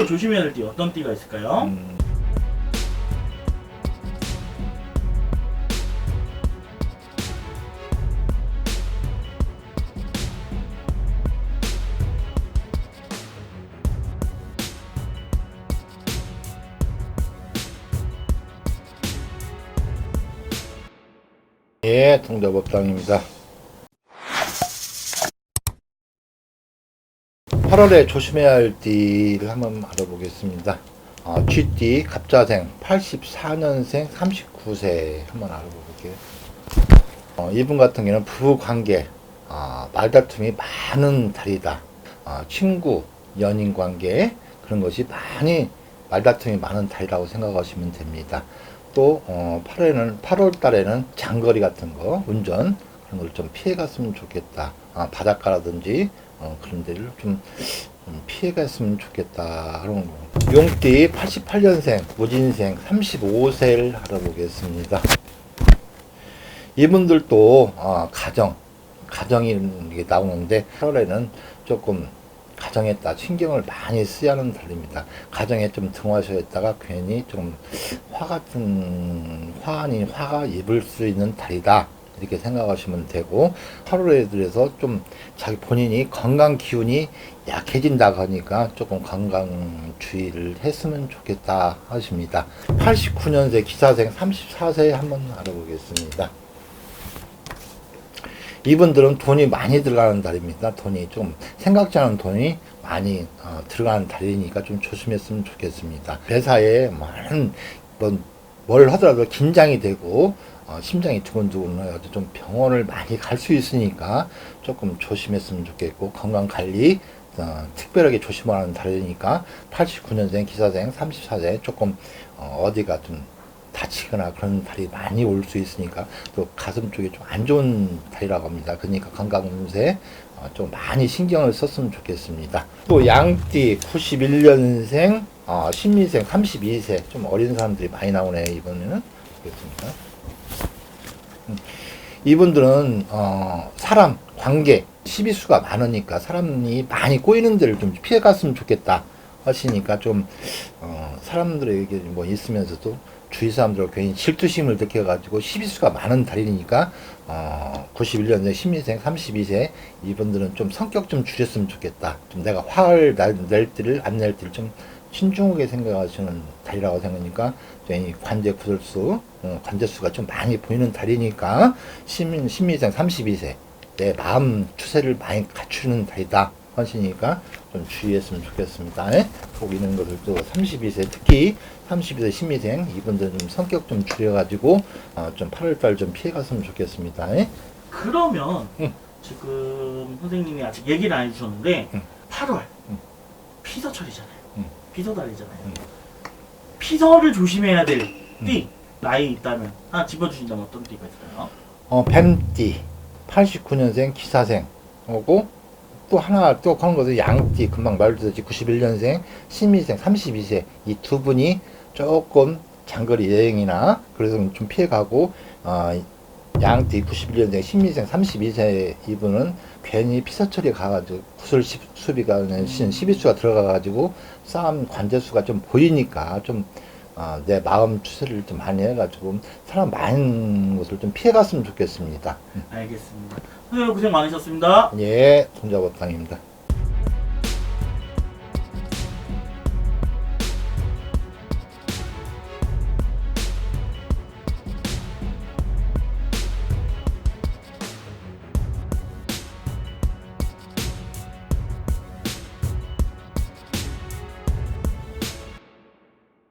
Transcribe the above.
실제로 조심해야 될 띠 어떤 띠가 있을까요? 음, 예, 통잡업당입니다. 8월에 조심해야 할 띠를 한번 알아보겠습니다. 어, 쥐띠 갑자생 84년생 39세 한번 알아볼게요. 어, 이분 같은 경우는 부부 관계 어, 말다툼이 많은 달이다. 어, 친구, 연인 관계 그런 것이 많이 말다툼이 많은 달이라고 생각하시면 됩니다. 또 어, 8월에는 8월 달에는 장거리 같은 거 운전 그런 걸 좀 피해 갔으면 좋겠다. 아, 바닷가라든지 어, 그런 데를 좀, 좀 피해 갔으면 좋겠다 하는 거. 용띠 88년생 무진생 35세를 알아보겠습니다. 이분들도 어, 가정 가정이 나오는데 8월에는 조금 가정에다 신경을 많이 쓰야 하는 달입니다. 가정에 좀 등화하셨다가 괜히 좀 화 같은 화 아닌 화가 입을 수 있는 달이다. 이렇게 생각하시면 되고 8월에 들어서 좀 자기 본인이 건강 기운이 약해진다고 하니까 조금 건강 주의를 했으면 좋겠다 하십니다. 89년생 기사생 34세 한번 알아보겠습니다. 이분들은 돈이 많이 들어가는 달입니다. 돈이 좀 생각지 않은 돈이 많이 어, 들어가는 달이니까 좀 조심했으면 좋겠습니다. 회사에 많은 뭐, 뭘 하더라도 긴장이 되고 어, 심장이 두근두근 해서 좀 병원을 많이 갈 수 있으니까 조금 조심했으면 좋겠고 건강 관리 어, 특별하게 조심하는 달이니까 89년생 기사생 34세 조금 어, 어디가 좀 다치거나 그런 달이 많이 올 수 있으니까 또 가슴 쪽이 좀 안 좋은 달이라고 합니다. 그러니까 건강 운세 어, 좀 많이 신경을 썼으면 좋겠습니다. 또 양띠 91년생 어, 신미생 32세 좀 어린 사람들이 많이 나오네요 이번에는 그렇습니다. 음, 이분들은 어, 사람 관계 시비수가 많으니까 사람이 많이 꼬이는 데를 좀 피해갔으면 좋겠다 하시니까 좀 어, 사람들에게 뭐 있으면서도 주위 사람들과 괜히 질투심을 느껴가지고 시비수가 많은 달이니까 어, 91년생 신민생 32세 이분들은 좀 성격 좀 줄였으면 좋겠다. 좀 내가 화를 날, 낼 때를 안 낼 때를 좀 신중하게 생각하시는 달이라고 생각하니까 괜히 관제 구설수 어, 관제수가 좀 많이 보이는 달이니까 신민 신민생 32세 내 마음 추세를 많이 갖추는 달이다. 하시니까 좀 주의했으면 좋겠습니다. 예? 것을 또 32세 특히 32세 신미생 이분들 좀 성격 좀 줄여가지고 어, 좀 8월달 좀 피해갔으면 좋겠습니다. 예? 그러면 응. 지금 선생님이 아직 얘기를 안 해주셨는데 응. 8월 응. 피서철이잖아요. 응. 피서달이잖아요. 응. 피서를 조심해야 될띠 나이 있다면 하나 집어주신다면 어떤 띠가 있을까요? 어, 뱀띠 89년생 기사생 오고 또 하나 또 그런 것은 양띠 금방 말했듯이 91년생 신미생 32세 이 두 분이 조금 장거리 여행이나 그래서 좀 피해가고 어, 양띠 91년생 신미생 32세 이분은 괜히 피서철이 가가지고 구슬 시- 수비가 신 시비수가 들어가가지고 싸움 관제수가 좀 보이니까 좀 어, 내 마음 추세를 좀 많이 해가지고 사람 많은 곳을 좀 피해갔으면 좋겠습니다. 알겠습니다. 선생님 고생 많으셨습니다. 예, 손잡업당입니다.